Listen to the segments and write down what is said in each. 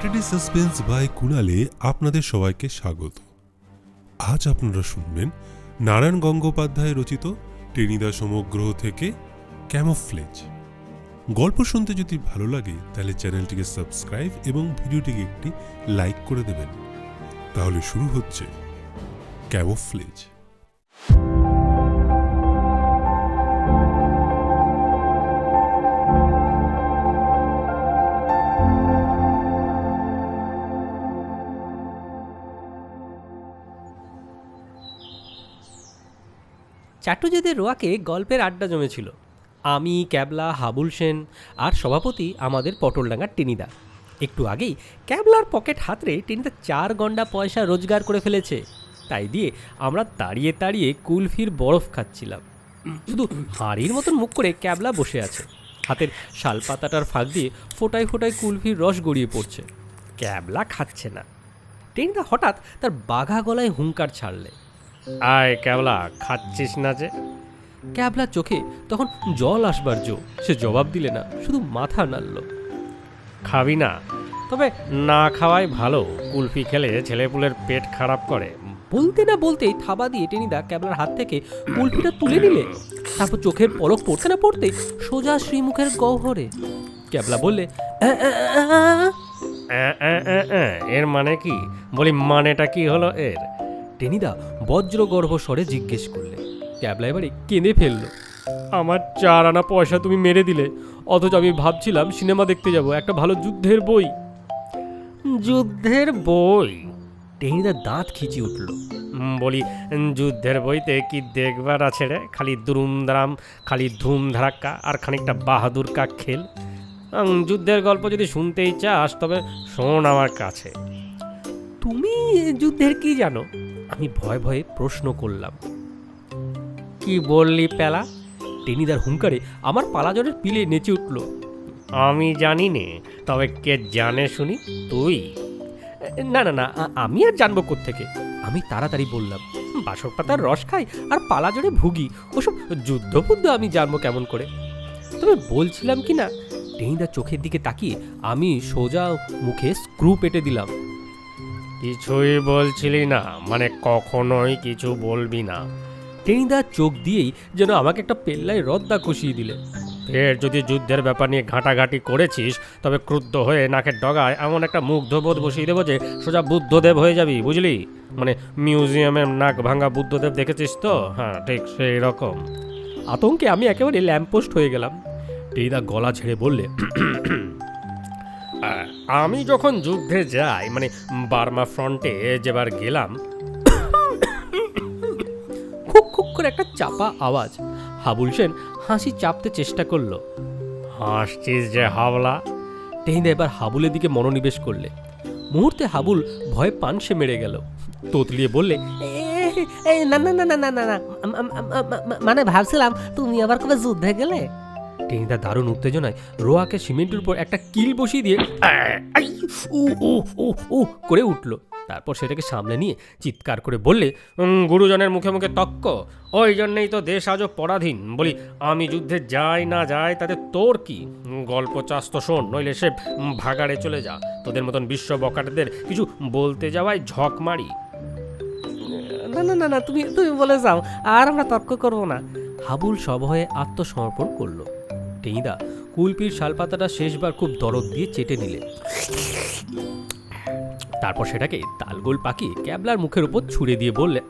Suspense by কুণালে আপনাদের সবাইকে স্বাগত। আজ আপনারা শুনবেন নারায়ণ গঙ্গোপাধ্যায় রচিত টেনিদা সমগ্র থেকে ক্যামোফ্লেজ। গল্প শুনতে যদি ভালো লাগে, তাহলে চ্যানেলটিকে সাবস্ক্রাইব এবং ভিডিওটিকে একটি লাইক করে দেবেন। তাহলে শুরু হচ্ছে ক্যামোফ্লেজ। চাটুজ্যেদের রোয়াকে গল্পের আড্ডা জমেছিল। আমি, ক্যাবলা, হাবুল সেন আর সভাপতি আমাদের পটলডাঙ্গার টেনিদা। একটু আগেই ক্যাবলার পকেট হাতরে টেনিদা চার গন্ডা পয়সা রোজগার করে ফেলেছে। তাই দিয়ে আমরা দাঁড়িয়ে দাঁড়িয়ে কুলফির বরফ খাচ্ছিলাম। শুধু হাঁড়ির মতন মুখ করে ক্যাবলা বসে আছে। হাতের শালপাতাটার ফাঁক দিয়ে ফোটায় ফোটায় কুলফির রস গড়িয়ে পড়ছে। ক্যাবলা খাচ্ছে না। টেনিদা হঠাৎ তার বাঘা গলায় হুঙ্কার ছাড়লে। আয় ক্যাবলা খাচ্ছিস না যে। ক্যাবলার চোখে তখন জল আসবার জো সে জবাব দিলে না শুধু মাথা নাড়ল। খাবি না তবে না খাওয়াই ভালো কুলফি খেলে ছেলেপুলের পেট খারাপ করে। বলতে না বলতেই থাবা দিয়ে টেনিদা ক্যাবলার হাত থেকে কুলফিটা তুলে নিলে। তারপর চোখের পলক পড়তে না পড়তেই সোজা শ্রীমুখের গহ্বরে। ক্যাবলা বললে। এর মানে কি? বলি মানেটা কি হলো এর? টেনিদা বজ্রগর্ভ স্বরে জিজ্ঞেস করলে। ক্যাবলা এবারে কেঁদে ফেলল। আমার চার আনা পয়সা তুমি মেরে দিলে অথচ আমি ভাবছিলাম সিনেমা দেখতে যাব একটা ভালো যুদ্ধের বই। যুদ্ধের বই? টেনিদা দাঁত খিচি উঠল। বলি যুদ্ধের বইতে কি দেখবার আছে রে? খালি দুরুমদারাম খালি ধুম ধারাক্কা আর খানিকটা বাহাদুর কাক খেল। যুদ্ধের গল্প যদি শুনতেই চাস তবে শোন আমার কাছে। তুমি যুদ্ধের কি জানো? আমি ভয় ভয়ে প্রশ্ন করলাম। কি বললি পেলা? টেনিদার হুঙ্কারে আমার পালাজনের পিলে নেচে উঠল। আমি জানি নে, তবে কে জানে শুনি, তুই? না না না আমি আর জানব থেকে আমি তাড়াতাড়ি বললাম, বাসক পাতার রস খাই আর পালাজনে ভুগি, ওসব যুদ্ধ ফুদ্ধ আমি জানব কেমন করে? তবে বলছিলাম কি না? টেনিদা চোখের দিকে তাকিয়ে আমি সোজা মুখে স্ক্রু পেটে দিলাম। কিছুই বলছিলি না মানে কখনোই কিছু বলবি না। টেনিদা চোখ দিয়েই যেন আমাকে একটা পেল্লায় রদ্দা কষিয়ে দিলে। ফের যদি যুদ্ধের ব্যাপার নিয়ে ঘাঁটাঘাঁটি করেছিস তবে ক্রুদ্ধ হয়ে নাকের ডগায় এমন একটা মুগ্ধবোধ বসিয়ে দেবো যে সোজা বুদ্ধদেব হয়ে যাবি বুঝলি? মানে মিউজিয়ামে নাক ভাঙা বুদ্ধদেব দেখেছিস তো? হ্যাঁ ঠিক সেই রকম। আতঙ্কে আমি একেবারে ল্যাম্পপোস্ট হয়ে গেলাম। টেনিদা গলা ছেড়ে বললে আমি যখন যুদ্ধে যাই মানে বার্মা ফ্রন্টে যেবার গেলাম খুব খুব করে একটা চাপা আওয়াজ। হাবুল সেন হাসি চাপতে চেষ্টা করল। হাসছিস যে হাওলা টেহিদা এবার হাবুলের দিকে মনোনিবেশ করলে। মুহূর্তে হাবুল ভয়ে পান সে মেরে গেল। তোতলিয়ে বললে না না না না না না মানে ভাবছিলাম তুমি আবার কবে যুদ্ধে গেলে? টেনিদা দারুণ উত্তেজনায় রোয়াকে সিমেন্টের উপর একটা কিল বসিয়ে দিয়ে উ উ উ উ করে উঠল। তারপর সেটাকে সামলে নিয়ে চিৎকার করে বললে গুরুজনের মুখে মুখে তক্ক। ওই জন্যেই তো দেশ আজও পরাধীন। বলি আমি যুদ্ধে যাই না যাই তাতে তোর কি? গল্প চাস তো শোন নইলে সে ভাগাড়ে চলে যা। তোদের মতন বিশ্ব বকাটেদের কিছু বলতে যাওয়ায় ঝক মারি। না না না না তুমি তুমি বলে যাও আর আমরা তর্ক করব না। হাবুল সভয়ে আত্মসমর্পণ করল। টেনিদা কুলপির শালপাতাটা শেষবার খুব দরদ দিয়ে চেটে নিলে। তারপর সেটাকে তালগোল পাকিয়ে ক্যাবলার মুখের উপর ছুঁড়ে দিয়ে বললে,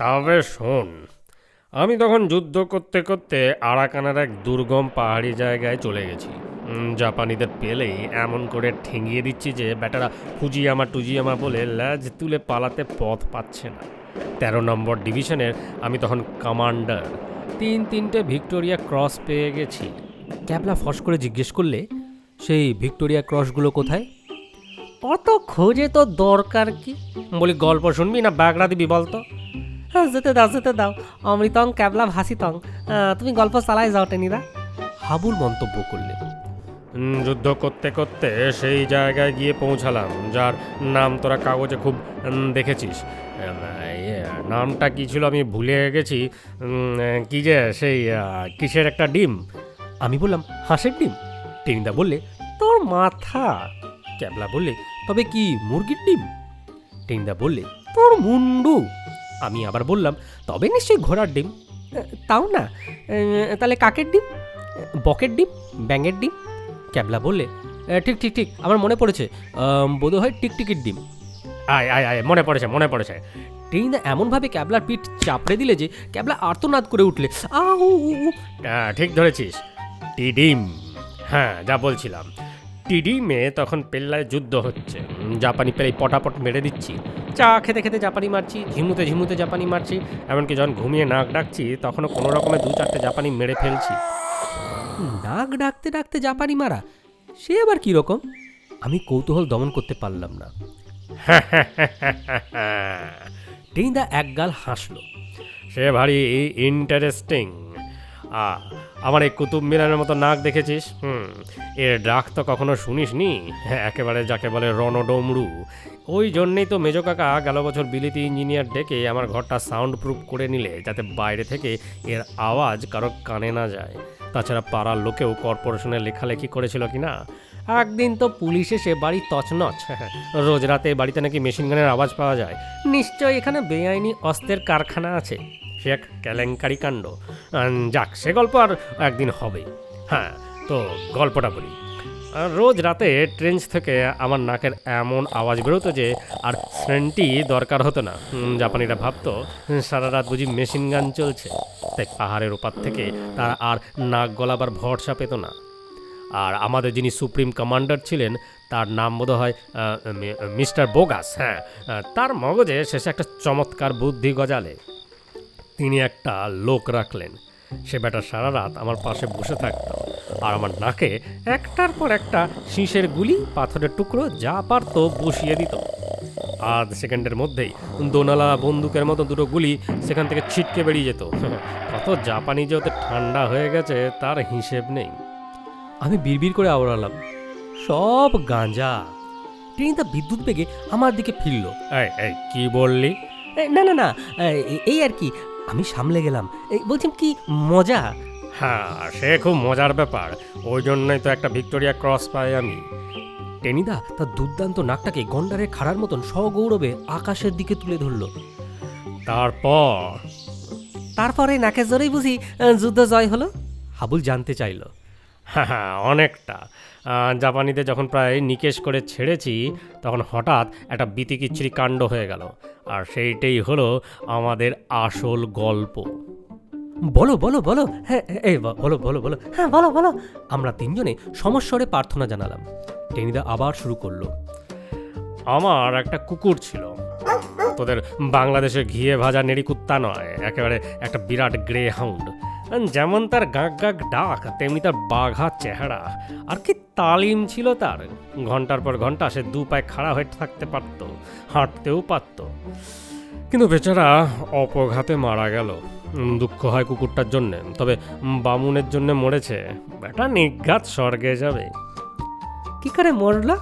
তবে শোন, আমি তখন যুদ্ধ করতে করতে আরাকানার এক দুর্গম পাহাড়ি জায়গায় চলে গেছি। জাপানিদের পেলেই এমন করে ঠেঙিয়ে দিচ্ছি যে, বেটারা, ফুজিয়ামা টুজিয়ামা বলে ল্যাজ তুলে পালাতে পথ পাচ্ছে না। তেরো নম্বর ডিভিশনের আমি তখন কমান্ডার তিন তিনটে ভিক্টোরিয়া ক্রস পেয়ে গেছি। ক্যাবলা ফস করে জিজ্ঞেস করলে সেই ভিক্টোরিয়া ক্রসগুলো কোথায়? অত খোঁজে তো দরকার কি? বলি গল্প শুনবি না বাগড়া দিবি বলতো? হ্যাঁ যেতে দাও যেতে দাও। অমৃতং ক্যাবলা ভাসিতং। তুমি গল্প চালাই যাও টেনিদা। হাবুল মন্তব্য করলে যুদ্ধ করতে করতে সেই জায়গায় গিয়ে পৌঁছালাম যার নাম তোরা কাগজে খুব দেখেছিস। নামটা কি ছিল আমি ভুলে গেছি। কি যে সেই কিসের একটা ডিম? আমি বললাম, হাঁসের ডিম। টেনিদা বললে, তোর মাথা। ক্যাবলা বললে, তবে কি মুরগির ডিম? টেনিদা বললে, তোর মুন্ডু। আমি আবার বললাম, তবে নিশ্চয়ই ঘোড়ার ডিম। তাও না। তাহলে কাকের ডিম? বকের ডিম? ব্যাঙের ডিম? ক্যাবলা বললে ঠিক ঠিক ঠিক, আমার মনে পড়েছে। বোধ হয় টিকটিকির ডিম। আয় আয় আয়, মনে পড়েছে মনে পড়েছে। টেনিদা এমনভাবে ক্যাবলার পিঠ চাপড়ে দিলে যে ক্যাবলা আর্তনাদ করে উঠলে। আউ, উ। ঠিক ধরেছিস। টিডিম। হ্যাঁ যা বলছিলাম। টিডিমে তখন পেল্লায় যুদ্ধ হচ্ছে। জাপানি পেলাই পটাপট মেরে দিচ্ছি। চা খেতে খেতে জাপানি মারছি, ঝিমুতে ঝিমুতে জাপানি মারছি, এমনকি যখন ঘুমিয়ে নাক ডাকছি, তখনও কোনো রকমে দু চারটে জাপানি মেরে ফেলছি। নাক ডাকতে ডাকতে জাপানি মারা? সে আবার কীরকম আমি কৌতূহল দমন করতে পারলাম না। টেনিদা একগাল হাসল। সে ভারী ইন্টারেস্টিং আমার এই কুতুব মিনারের মতো নাক দেখেছিস? হুম, এর ডাক তো কখনো শুনিস নি হ্যাঁ একেবারে যাকে বলে রণডমরু। ওই জন্যেই তো মেজো কাকা গেল বছর বিলিতি ইঞ্জিনিয়ার ডেকে আমার ঘরটা সাউন্ড প্রুফ করে নিলে, যাতে বাইরে থেকে এর আওয়াজ কারও কানে না যায়। তাছাড়া পাড়ার লোকেও কর্পোরেশনে লেখালেখি করেছিল কি না? একদিন তো পুলিশ এসে বাড়ি তছনছ। রোজ রাতে বাড়িতে নাকি মেশিন গানের আওয়াজ পাওয়া যায়। নিশ্চয় এখানে বেআইনি অস্ত্রের কারখানা আছে। সে এক কেলেঙ্কারি কাণ্ড। যাক, সে গল্প আর একদিন হবে। হ্যাঁ তো গল্পটা বলি। রোজ রাতে ট্রেঞ্চ থেকে আমার নাকের এমন আওয়াজ বেরোতো যে আর সেন্টি দরকার হতো না। জাপানিরা ভাবতো সারা রাত বুঝি মেশিন গান চলছে। তাই পাহাড়ের ওপার থেকে তারা আর নাক গলাবার ভরসা পেত না। আর আমাদের যিনি সুপ্রিম কমান্ডার ছিলেন, তার নাম বোধ হয় মিস্টার বোগাস হ্যাঁ তার মগজে শেষে একটা চমৎকার বুদ্ধি গজালে। তিনি একটা লোক রাখলেন। সে বেটা সারা রাত আমার পাশে বসে থাকতো। আর আমার নাকে একটার পর একটা শীষের গুলি পাথরের টুকরো যা পারতো বসিয়ে দিত। আধ সেকেন্ডের মধ্যেই দোনালা বন্দুকের মতো দুটো গুলি সেখান থেকে ছিটকে বেরিয়ে যেত। কত জাপানি যে ওতে ঠান্ডা হয়ে গেছে তার হিসেব নেই। আমি বিড়বিড় করে আওড়ালাম, সব গাঁজা। ট্রেনটা বিদ্যুৎ বেগে আমার দিকে ফিরল। কি বললি? না না না এই আর কি, আমি সামলে গেলাম। বলছিলাম কি, মজা? হ্যাঁ সে খুব মজার ব্যাপার। ওই জন্যই তো একটা ভিক্টোরিয়া ক্রস পাই আমি। টেনিদা তার দুর্দান্ত নাকটাকে গন্ডারের খাড়ার মতন সগৌরবে আকাশের দিকে তুলে ধরল। তারপর? তারপরে নাকের জোরেই বুঝি যুদ্ধ জয় হলো? হাবুল জানতে চাইল। হ্যাঁ হ্যাঁ অনেকটা। জাপানিতে যখন প্রায় নিকেশ করে ছেড়েছি তখন হঠাৎ একটা বিতিকিচ্ছিরি কাণ্ড হয়ে গেল। আর সেইটাই হলো আমাদের আসল গল্প। বলো বলো বলো। হ্যাঁ এই বলো বলো বলো। হ্যাঁ বলো বলো। আমরা তিনজনে সমস্বরে প্রার্থনা জানালাম। টেনিদা আবার শুরু করল। আমার একটা কুকুর ছিল। তোদের বাংলাদেশে ঘিয়ে ভাজা নেড়ি কুত্তা নয়, একেবারে একটা বিরাট গ্রে হাউন্ড যেমন তার গাঁক গাঁক ডাক, তেমনি তার বাঘা চেহারা। আর কি তালিম ছিল তার। ঘণ্টার পর ঘণ্টা সে দু পায়ে খাড়া হয়ে থাকতে পারতো, হাঁটতেও পারতো। কিন্তু বেচারা অপঘাতে মারা গেল। দুঃখ হয় কুকুরটার জন্যে। তবে বামুনের জন্য মরেছে। বেটা নিঘাত স্বর্গে যাবে। কি করে মরলা?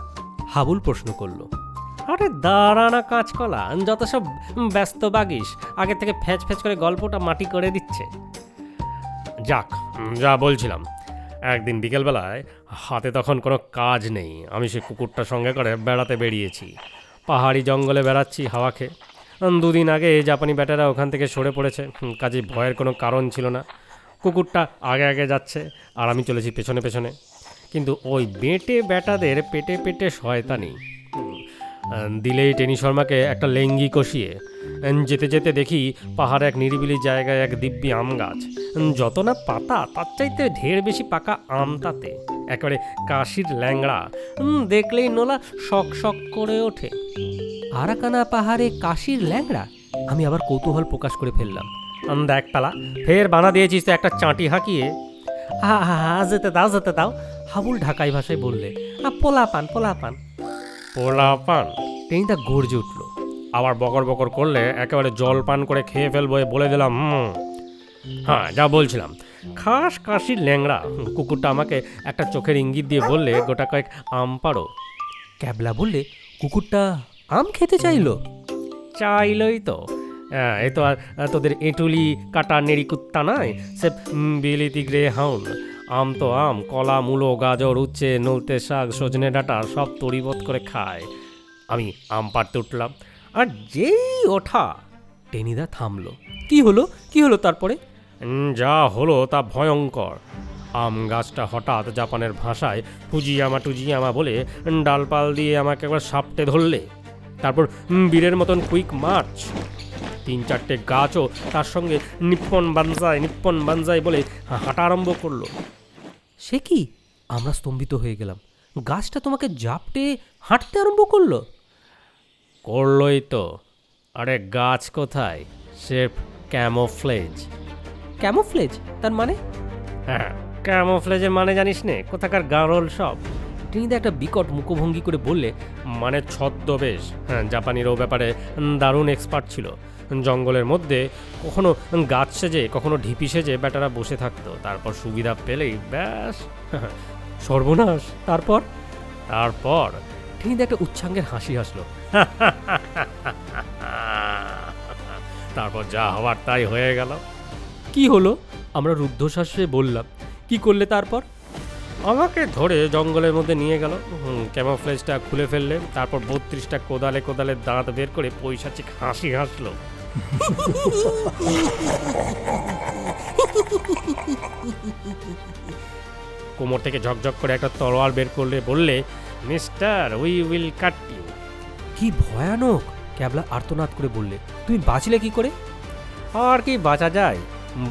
হাবুল প্রশ্ন করল। আরে দাঁড়ানা কাঁচকলা যত সব ব্যস্ত বাগিস আগে থেকে ফ্যাচ ফ্যাচ করে গল্পটা মাটি করে দিচ্ছে। যাক যা বলছিলাম। একদিন বিকেলবেলায় হাতে তখন কোনো কাজ নেই। আমি সে কুকুরটার সঙ্গে করে বেড়াতে বেরিয়েছি। পাহাড়ি জঙ্গলে বেড়াচ্ছি হাওয়া খেয়ে। দুদিন আগে জাপানি ব্যাটারা ওখান থেকে সরে পড়েছে। কাজে ভয়ের কোনো কারণ ছিল না। কুকুরটা আগে আগে যাচ্ছে আর আমি চলেছি পেছনে পেছনে। কিন্তু ওই বেটে ব্যাটাদের পেটে পেটে শয়তানি। দিলেই টেনি শর্মাকে একটা লেঙ্গি কষিয়ে যেতে যেতে দেখি পাহাড়ে এক নিরিবিলি জায়গায় এক দিব্যি আম গাছ। যত না পাতা, তার চাইতে ঢের বেশি পাকা আম তাতে। একেবারে কাশির ল্যাংড়া। দেখলেই নোলা শক শক করে ওঠে। আরাকানা পাহাড়ে কাশির ল্যাংড়া? আমি আবার কৌতূহল প্রকাশ করে ফেললাম। দেখ পালা ফের বানা দিয়েছিস তো একটা চাঁটি হাঁকিয়ে। হা হা যেতে দাও যেতে দাও হাবুল ঢাকাই ভাষায় বললে। আ, পোলা পান পোলা পান পোলা পান টেনিদা গর্জে উঠল। আবার বকর বকর করলে একেবারে জল পান করে খেয়ে ফেলব এ বলে দিলাম হুম। হ্যাঁ যা বলছিলাম। খাস কাশির ল্যাংড়া কুকুরটা আমাকে একটা চোখের ইঙ্গিত দিয়ে বললে গোটা কয়েক আম পাড়ো। ক্যাবলা বললে কুকুরটা আম খেতে চাইলো? চাইলই তো। হ্যাঁ এই তো আর তোদের এঁটুলি কাটা নেড়ি কুত্তা নয় সে বিলিতি গ্রে হাউন আম তো আম কলা মূলো গাজর উচ্ছে নলতে শাক সজনে ডাঁটা সব তরিবত করে খায়। আমি আম পাড়তে উঠলাম। আর যেই ওঠা টেনিদা থামলো। কি হলো? কি হলো তারপরে? যা হলো তা ভয়ঙ্কর। আম গাছটা হঠাৎ জাপানের ভাষায় টুজিয়ামা টুজিয়ামা বলে ডালপাল দিয়ে আমাকে একবার সাপটে ধরলে। তারপর বীরের মতন কুইক মার্চ তিন চারটে গাছও তার সঙ্গে নিপ্পন বানজায় নিপ্পন বানজায় বলে হাঁটা আরম্ভ করল। সে কি? আমরা স্তম্ভিত হয়ে গেলাম। গাছটা তোমাকে জাপটে হাঁটতে আরম্ভ করল? করলোই তো। আরে গাছ কোথায়? সে ক্যামোফ্লেজ। ক্যামোফ্লেজ? তার মানে? হ্যাঁ ক্যামোফ্লেজের মানে জানিস নে কোথাকার গারল সব। টিনিদা একটা বিকট মুখভঙ্গি করে বললে মানে ছদ্মবেশ। হ্যাঁ জাপানির ও ব্যাপারে দারুণ এক্সপার্ট ছিল। জঙ্গলের মধ্যে কখনো গাছ সেজে, কখনো ঢিপি সেজে বেটারা বসে থাকতো। তারপর সুবিধা পেলেই ব্যাস, সর্বনাশ। তারপর? তারপর টিনিদা একটা উচ্ছাঙ্গের হাসি হাসলো। তারপর যা হওয়ার তাই হয়ে গেল। কি হলো? আমরা রুদ্ধশ্বাসে বললাম। কি করলে তারপর? আমাকে ধরে জঙ্গলের মধ্যে নিয়ে গেল। ক্যামোফ্লেজটা খুলে ফেললে তারপর বত্রিশটা কোদালে কোদালে দাঁত বের করে পয়সা পৈশাচিক হাসি হাসলো। কোমর থেকে ঝকঝক করে একটা তলোয়ার বের করলে বললে mister we will cut you. কি ভয়ানক! ক্যাবলা আর্তনাদ করে বললে তুমি বাঁচলে কি করে? আর কি বাঁচা যায়?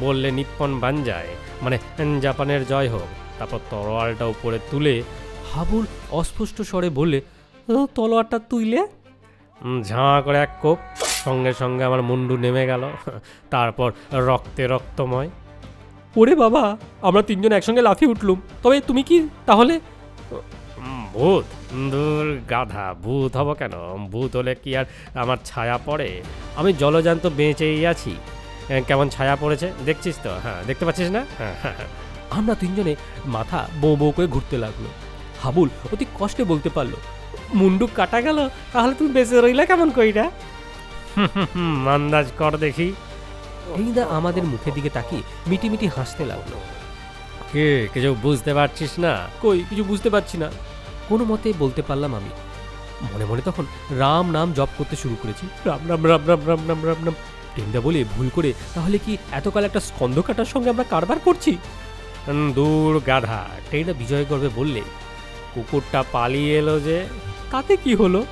বললে নিপ্পন বান যায় মানে জাপানের জয় হোক। তারপর তলোয়ারটা উপরে তুলে হাবুল অস্পষ্ট স্বরে বললে "ও, তলোয়ারটা তুইলে? ঝাঁ করে এক কোপ সঙ্গে সঙ্গে আমার মুন্ডু নেমে গেল তারপর রক্তে রক্তময়। ওরে বাবা আমরা তিনজন একসঙ্গে লাফিয়ে উঠলুম তবে তুমি কি তাহলে? ভূত দূর গাধা ভূত হব কেন? ভূত হলে কি আর আমার ছায়া পড়ে? আমি জলজান্ত বেঁচেই আছি। কেমন ছায়া পড়েছে? দেখছিস তো? হ্যাঁ দেখতে পাচ্ছিস না? হ্যাঁ, হ্যাঁ। আমরা তিনজনে মাথা বউ বউ করে ঘুরতে লাগল। হাবুল অতি কষ্টে বলতে পারল মুন্ডু কাটা গেল তাহলে তুমি বেঁচে রইলা কেমন কইরা? আন্দাজ কর দেখি। রিদা আমাদের মুখের দিকে তাকিয়ে মিটি মিটি হাসতে লাগল। কে কিছু বুঝতে পারছিস না? কই কিছু বুঝতে পারছি না। কোনো মতে বলতে পারলাম আমি। মনে মনে তখন রাম নাম জপ করতে শুরু করেছি। রাম রাম রাম রাম রাম রাম রাম রাম। টেন্ডা বলে ভুল করে তাহলে কি এতকাল একটা স্কন্ধ কাটার সঙ্গে আমরা কারবার করছি? দূর গাধা। টেন্ডা বিজয় করবে বললে কুকুরটা পালিয়ে এলো যে তাতে কি হলো?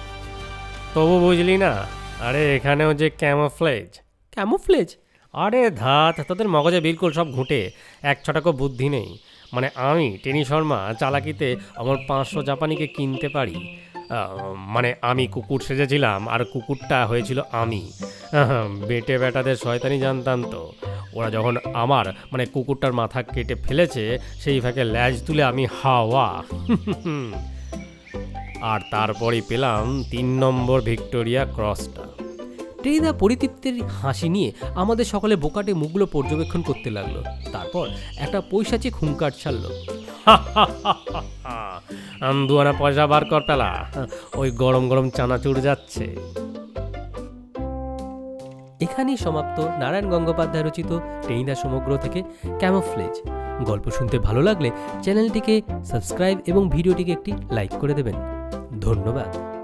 তবু বুঝলি না। আরে এখানেও যে ক্যামোফ্লেজ। ক্যামোফ্লেজ? আরে ধাত তাদের মগজে বিলকুল সব ঘুঁটে। এক ছটাকো বুদ্ধি নেই। মানে আমি টেনি শর্মা চালাকিতে আমার পাঁচশো জাপানিকে কিনতে পারি। মানে আমি কুকুর সেজেছিলাম আর কুকুরটা হয়েছিল আমি। বেটে বেটাদের শয়তানি জানতাম তো। ওরা যখন আমার মানে কুকুরটার মাথা কেটে ফেলেছে, সেই ফাঁকে ল্যাজ তুলে আমি হাওয়া। আর তারপরেই পেলাম তিন নম্বর ভিক্টোরিয়া ক্রসটা। টেনিদা পরিতৃপ্তির হাসি নিয়ে আমাদের সকলে বোকাটে মুখগুলো পর্যবেক্ষণ করতে লাগল। তারপর একটা পৈশাচিক হুঙ্কার ছাড়লো। দুয়ানা পয়সা বার কর পেলা। ওই গরম গরম চানাচুর যাচ্ছে। এখানেই সমাপ্ত নারায়ণ গঙ্গোপাধ্যায় রচিত টেইদা সমগ্র থেকে ক্যামোফ্লেজ। গল্প শুনতে ভালো লাগলে চ্যানেলটিকে সাবস্ক্রাইব এবং ভিডিওটিকে একটি লাইক করে দেবেন। ধন্যবাদ।